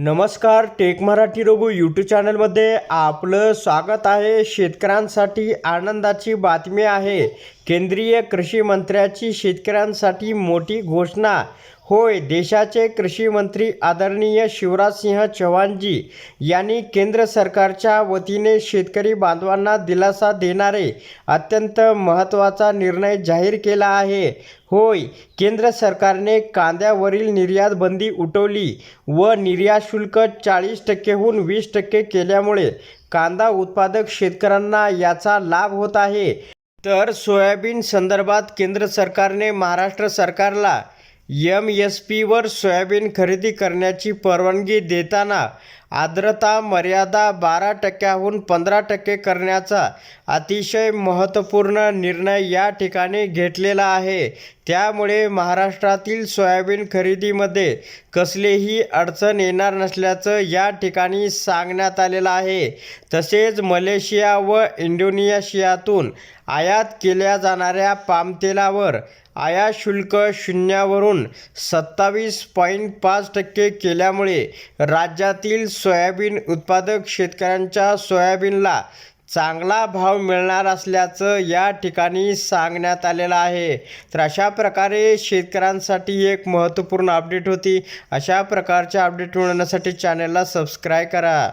नमस्कार take Marathi Raghu YouTube चॅनलमध्ये आपलं स्वागत आहे. शेतकऱ्यांसाठी आनंदाची बातमी आहे. केंद्रीय कृषी मंत्र्याची शेतकऱ्यांसाठी मोठी घोषणा होय देशाचे कृषी मंत्री आदरणीय शिवराजसिंह चव्हाणजी यांनी केंद्र सरकारच्या वतीने शेतकरी बांधवांना दिलासा देणारे अत्यंत महत्त्वाचा निर्णय जाहीर केला आहे. होय केंद्र सरकारने कांद्यावरील निर्यात बंदी उठवली व निर्यात शुल्क चाळीस टक्केहून वीस टक्के केल्यामुळे कांदा उत्पादक शेतकऱ्यांना याचा लाभ होत आहे. तर सोयाबीन संदर्भात केंद्र सरकारने महाराष्ट्र सरकारला एम एस पीवर सोयाबीन खरेदी करण्याची परवानगी देताना आर्द्रता मर्यादा बारा टक्क्याहून पंधरा टक्के करण्याचा अतिशय महत्त्वपूर्ण निर्णय या ठिकाणी घेतलेला आहे. त्यामुळे महाराष्ट्रातील सोयाबीन खरेदीमध्ये कसलेही अडचण येणार नसल्याचं या ठिकाणी सांगण्यात आलेलं आहे. तसेच मलेशिया व इंडोनेशियातून आयात केल्या जाणाऱ्या पामतेलावर आयात शुल्क शून्यावरून सत्तावीस पॉईंट पाच टक्के केल्यामुळे राज्यातील सोयाबीन उत्पादक शेतकऱ्यांच्या सोयाबीनला चांगला भाव मिळणार असल्याचं या ठिकाणी सांगण्यात आलेलं आहे. तर अशा प्रकारे शेतकऱ्यांसाठी एक महत्त्वपूर्ण अपडेट होती. अशा प्रकारच्या अपडेट मिळवण्यासाठी चॅनलला सबस्क्राईब करा.